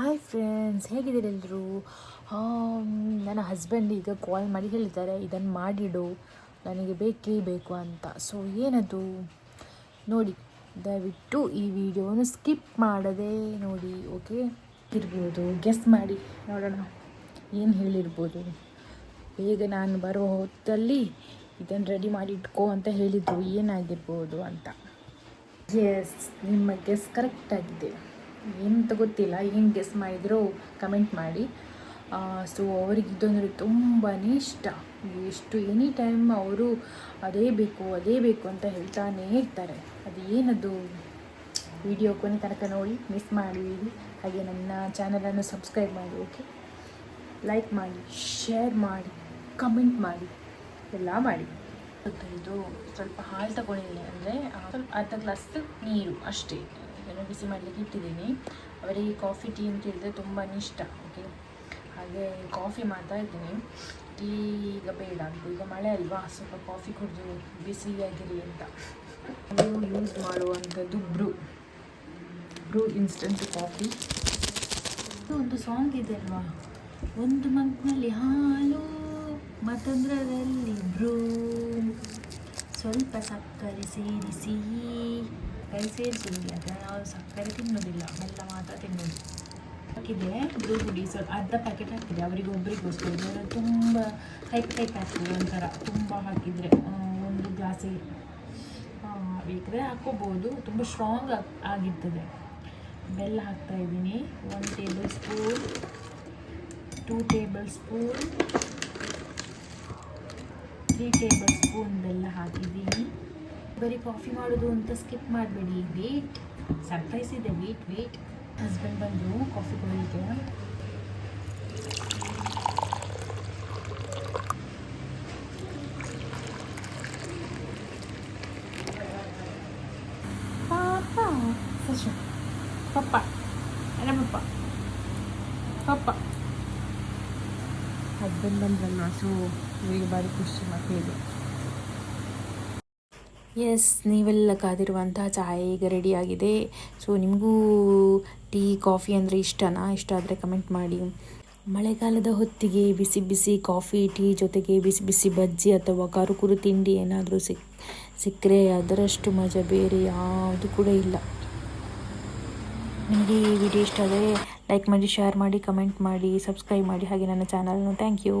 Hi friends ಹೇಗಿದ್ದೀರಿ ಎಲ್ಲರೂ? ನನ್ನ ಹಸ್ಬೆಂಡ್ ಈಗ ಕಾಲ್ ಮಾಡಿ ಹೇಳಿದ್ದಾರೆ. ಇದನ್ನು ಮಾಡಿಡು. ನನಗೆ ಬೇಕೇ ಬೇಕು ಅಂತ. ಸೊ ಏನದು? ನೋಡಿ, ದಯವಿಟ್ಟು ಈ ವಿಡಿಯೋನ ಸ್ಕಿಪ್ ಮಾಡದೆ ನೋಡಿ ಓಕೆ ಇರ್ಬೋದು. ಗೆಸ್ ಮಾಡಿ. ನೋಡೋಣ. ಏನು ಹೇಳಿರ್ಬೋದು? ಬೇಗ ನಾನು ಬರೋ ಹೊತ್ತಲ್ಲಿ ಇದನ್ನು ರೆಡಿ ಮಾಡಿ ಇಟ್ಕೋ ಅಂತ ಹೇಳಿದ್ದು ಏನಾಗಿರ್ಬೋದು ಅಂತ. ಎಸ್ ನಿಮ್ಮ ಗೆಸ್ ಕರೆಕ್ಟ್ ಎಂತ ಗೊತ್ತಿಲ್ಲ, ಏನು ಗೆಸ್ ಮಾಡಿದ್ರು ಕಮೆಂಟ್ ಮಾಡಿ. ಸೊ ಅವ್ರಿಗೆ ಇದಂದರೆ ತುಂಬಾ ಇಷ್ಟ. ಎಷ್ಟು ಎನಿ ಟೈಮ್ ಅವರು ಅದೇ ಬೇಕು ಅದೇ ಬೇಕು ಅಂತ ಹೇಳ್ತಾನೇ ಇರ್ತಾರೆ. ಅದು ಏನದು? ವಿಡಿಯೋ ಕೊನೆ ತನಕ ನೋಡಿ ಮಿಸ್ ಮಾಡಿ. ಹಾಗೆ ನನ್ನ ಚಾನಲನ್ನು ಸಬ್ಸ್ಕ್ರೈಬ್ ಮಾಡಿ ಓಕೆ ಲೈಕ್ ಮಾಡಿ ಶೇರ್ ಮಾಡಿ ಕಮೆಂಟ್ ಮಾಡಿ, ಎಲ್ಲ ಮಾಡಿ. ಇದು ಸ್ವಲ್ಪ ಹಾಲು ತಗೊಂಡಿದ್ದೀನಿ ಅಂದರೆ ಸ್ವಲ್ಪ ಅರ್ಧ ಗ್ಲಾಸ್ ನೀರು ಅಷ್ಟೇ. ಇದನ್ನು ಬಿಸಿ ಮಾಡಲಿಕ್ಕೆ ಇಟ್ಟಿದ್ದೀನಿ. ಅವರಿಗೆ ಕಾಫಿ ಟೀ ಅಂತ ಹೇಳಿದ್ರೆ ತುಂಬಾ ಇಷ್ಟ ಓಕೆ ಹಾಗೆ ಕಾಫಿ ಮಾಡ್ತಾ ಇದ್ದೀನಿ. ಟೀ ಈಗ ಬೇಡ ಅಂತ ಈಗ ಮಳೆ ಅಲ್ವಾ, ಸ್ವಲ್ಪ ಕಾಫಿ ಕುಡಿದು ಬಿಸಿಯಾಗಿರಿ ಅಂತ. ನೀವು ಯೂಸ್ ಮಾಡುವಂಥದ್ದು ಬ್ರೂ ಬ್ರೂ ಇನ್ಸ್ಟಂಟ್ ಕಾಫಿ ಇದು ಒಂದು ಸಾಂಗ್ ಇದೆ ಅಲ್ವಾ? ಒಂದು ಮಗ್ನಲ್ಲಿ ಹಾಲು, ಮತ್ತೊಂದರಲ್ಲಿ ಬ್ರೂ ಸ್ವಲ್ಪ ಸಕ್ಕರೆ ಸೇರಿಸಿ. ಕೈ ಸೇರಿಸಿದ್ವಿ ಅದನ್ನು ನಾವು ಸಕ್ಕರೆ ತಿನ್ನೋದಿಲ್ಲ ಬೆಲ್ಲ ಮಾತ್ರ ತಿನ್ನೋದು. ಹಾಕಿದೆ ಬ್ರೂ ಪುಡಿ ಸ್ವಲ್ಪ ಅರ್ಧ ಪ್ಯಾಕೆಟ್ ಹಾಕಿದೆ ಅವರಿಗೆ ಒಬ್ಬರಿಗೋಸ್ಕರ ತುಂಬ ಟೈಪ್ ಟೈಪ್ ಆಗ್ತದೆ ಒಂಥರ ತುಂಬ ಹಾಕಿದರೆ ಒಂದು ಗ್ಲಾಸಿಗೆ ಬೇಕಿದ್ರೆ ಹಾಕ್ಕೋಬೋದು ತುಂಬ ಸ್ಟ್ರಾಂಗ್ ಆಗಿರ್ತದೆ. ಬೆಲ್ಲ ಹಾಕ್ತಾ ಇದ್ದೀನಿ. One tablespoon two tablespoon three tablespoon ಬೆಲ್ಲ ಹಾಕಿದ್ದೀನಿ. ಬರೀ ಕಾಫಿ ಮಾಡೋದು ಅಂತ ಸ್ಕಿಪ್ ಮಾಡಬೇಡಿ. ವೇಟ್ ಸರ್ಪ್ರೈಸ್ ಇದೆ. ವೇಟ್ ವೇಟ್ ಹಸ್ಬೆಂಡ್ ಬಂದರು ಕಾಫಿ ಸಶು ಪಪ್ಪ. ಅಲ್ಲ, ಪಪ್ಪ. ಪಪ್ಪ. ಹಸ್ಬೆಂಡ್ ಬಂದ್ರಲ್ಲ ಸೊ ಇವರಿಗೆ ಭಾರಿ ಖುಷಿ ಮಕ್ಕಳಿಗೆ ಎಸ್ ನೀವೆಲ್ಲ ಕಾದಿರುವಂತಹ ಚಾಯ್ ಈಗ ರೆಡಿಯಾಗಿದೆ ಸೊ ನಿಮಗೂ ಟೀ ಕಾಫಿ ಅಂದರೆ ಇಷ್ಟನಾ? ಇಷ್ಟ ಆದರೆ ಕಮೆಂಟ್ ಮಾಡಿ. ಮಳೆಗಾಲದ ಹೊತ್ತಿಗೆ ಬಿಸಿ ಬಿಸಿ ಕಾಫಿ ಟೀ ಜೊತೆಗೆ ಬಿಸಿ ಬಿಸಿ ಬಜ್ಜಿ ಅಥವಾ ಕರುಕುರು ತಿಂಡಿ ಏನಾದರೂ ಸಿಕ್, ಸಿಕ್ಕರೆ ಅದರಷ್ಟು ಮಜಾ ಬೇರೆ ಯಾವುದು ಕೂಡ ಇಲ್ಲ. ನಿಮಗೆ ಈ ವಿಡಿಯೋ ಇಷ್ಟ ಆದರೆ ಲೈಕ್ ಮಾಡಿ ಶೇರ್ ಮಾಡಿ ಕಮೆಂಟ್ ಮಾಡಿ ಸಬ್ಸ್ಕ್ರೈಬ್ ಮಾಡಿ ಹಾಗೆ ನನ್ನ ಚಾನಲ್ನು ಥ್ಯಾಂಕ್ ಯು